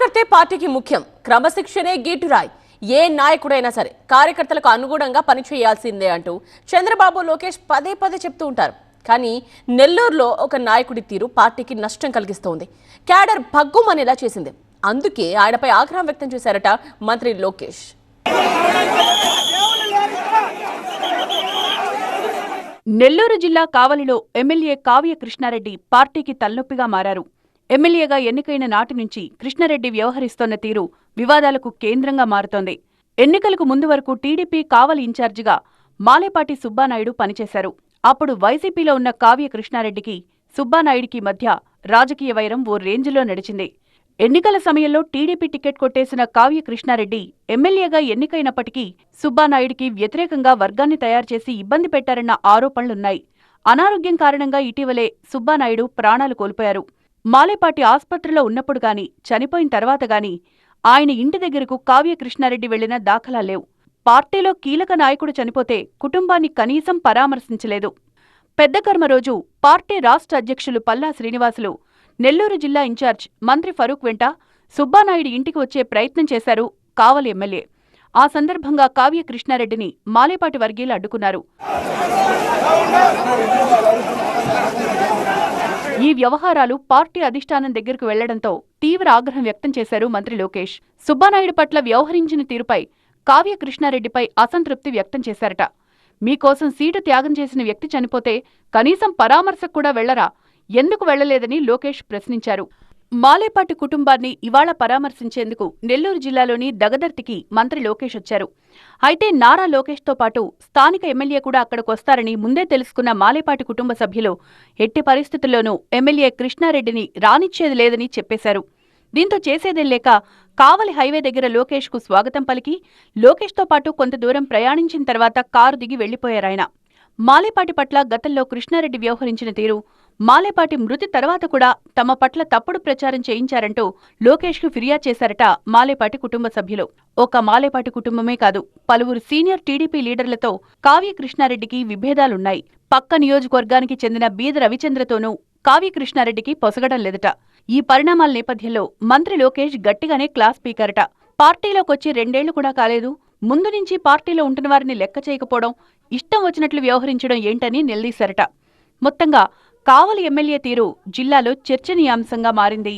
కార్యకర్తే పార్టీకి ముఖ్యం. క్రమశిక్షణే గీటురాయ్ ఏ నాయకుడైనా సరే కార్యకర్తలకు అనుగుణంగా పనిచేయాల్సిందే అంటూ చంద్రబాబు లోకేష్ పదే పదే చెప్తూ ఉంటారు. కానీ నెల్లూరులో ఒక నాయకుడి తీరు పార్టీకి నష్టం కలిగిస్తోంది. క్యాడర్ భగ్గుమనేలా చేసింది. అందుకే ఆయనపై ఆగ్రహం వ్యక్తం చేశారట మంత్రి లోకేష్. నెల్లూరు జిల్లా కావలిలో ఎమ్మెల్యే కావ్య కృష్ణారెడ్డి పార్టీకి తలనొప్పిగా మారారు. ఎమ్మెల్యేగా ఎన్నికైన నాటి నుంచి కృష్ణారెడ్డి వ్యవహరిస్తోన్న తీరు వివాదాలకు కేంద్రంగా మారుతోంది. ఎన్నికలకు ముందు వరకు టీడీపీ కావలి ఇన్ఛార్జిగా మాలేపాటి సుబ్బానాయుడు పనిచేశారు. అప్పుడు వైసీపీలో ఉన్న కావ్య కృష్ణారెడ్డికి సుబ్బానాయుడికి మధ్య రాజకీయ వైరం ఓ రేంజ్లో నడిచింది. ఎన్నికల సమయంలో టీడీపీ టికెట్ కొట్టేసిన కావ్య కృష్ణారెడ్డి ఎమ్మెల్యేగా ఎన్నికైనప్పటికీ సుబ్బానాయుడికి వ్యతిరేకంగా వర్గాన్ని తయారు చేసి ఇబ్బంది పెట్టారన్న ఆరోపణలున్నాయి. అనారోగ్యం కారణంగా ఇటీవలే సుబ్బానాయుడు ప్రాణాలు కోల్పోయారు. మాలేపాటి ఆస్పత్రిలో ఉన్నప్పుడు గాని చనిపోయిన తర్వాత గాని ఆయన ఇంటి దగ్గరకు కావ్య కృష్ణారెడ్డి వెళ్ళిన దాఖలా లేవు. పార్టీలో కీలక నాయకుడు చనిపోతే కుటుంబాన్ని కనీసం పరామర్శించలేదు. పెద్దకర్మ రోజు పార్టీ రాష్ట్ర అధ్యక్షులు పల్లా శ్రీనివాసులు నెల్లూరు జిల్లా ఇన్ఛార్జ్ మంత్రి ఫరూక్ వెంట సుబ్బానాయుడు ఇంటికి వచ్చే ప్రయత్నం చేశారు కావలి ఎమ్మెల్యే. ఆ సందర్భంగా కావ్య కృష్ణారెడ్డిని మాలేపాటి వర్గీయులు అడ్డుకున్నారు. ఈ వ్యవహారాలు పార్టీ అధిష్టానం దగ్గరకు వెళ్ళడంతో తీవ్ర ఆగ్రహం వ్యక్తం చేశారు మంత్రి లోకేష్. సుబ్బానాయుడు పట్ల వ్యవహరించిన తీరుపై కావ్య కృష్ణారెడ్డిపై అసంతృప్తి వ్యక్తం చేశారట. మీకోసం సీటు త్యాగం చేసిన వ్యక్తి చనిపోతే కనీసం పరామర్శకు కూడా వెళ్ళరా? ఎందుకు వెళ్ళలేదని లోకేష్ ప్రశ్నించారు. మాలేపాటి కుటుంబాన్ని ఇవాళ పరామర్శించేందుకు నెల్లూరు జిల్లాలోని దగదర్తికి మంత్రి లోకేష్ వచ్చారు. అయితే నారా లోకేష్తో పాటు స్థానిక ఎమ్మెల్యే కూడా అక్కడికొస్తారని ముందే తెలుసుకున్న మాలేపాటి కుటుంబ సభ్యులు ఎట్టి పరిస్థితుల్లోనూ ఎమ్మెల్యే కృష్ణారెడ్డిని రానిచ్చేది లేదని చెప్పేశారు. దీంతో చేసేదేం లేక కావలి హైవే దగ్గర లోకేష్కు స్వాగతం పలికి లోకేష్తో పాటు కొంత దూరం ప్రయాణించిన తర్వాత కారు దిగి వెళ్ళిపోయారాయన మాలేపాటి పట్ల గతంలో కృష్ణారెడ్డి వ్యవహరించిన తీరు మాలేపాటి మృతి తర్వాత కూడా తమ పట్ల తప్పుడు ప్రచారం చేయించారంటూ లోకేష్కు ఫిర్యాదు చేశారట మాలేపాటి కుటుంబ సభ్యులు. ఒక మాలేపాటి కుటుంబమే కాదు పలువురు సీనియర్ టీడీపీ లీడర్లతో కావ్య కృష్ణారెడ్డికి విభేదాలున్నాయి. పక్క నియోజకవర్గానికి చెందిన బీద రవిచంద్రతోనూ కావ్య కృష్ణారెడ్డికి పొసగడం లేదట. ఈ పరిణామాల నేపథ్యంలో మంత్రి లోకేష్ గట్టిగానే క్లాస్ పీకారట. పార్టీలోకొచ్చి రెండేళ్ళు కూడా కాలేదు ముందు నుంచి పార్టీలో ఉంటున్న వారిని లెక్క చేయకపోవడం ఇష్టం వచ్చినట్లు వ్యవహరించడం ఏంటని నిలదీశారట మొత్తంగా కావలి ఎమ్మెల్యే తీరు జిల్లాలో చర్చనీయాంశంగా మారింది.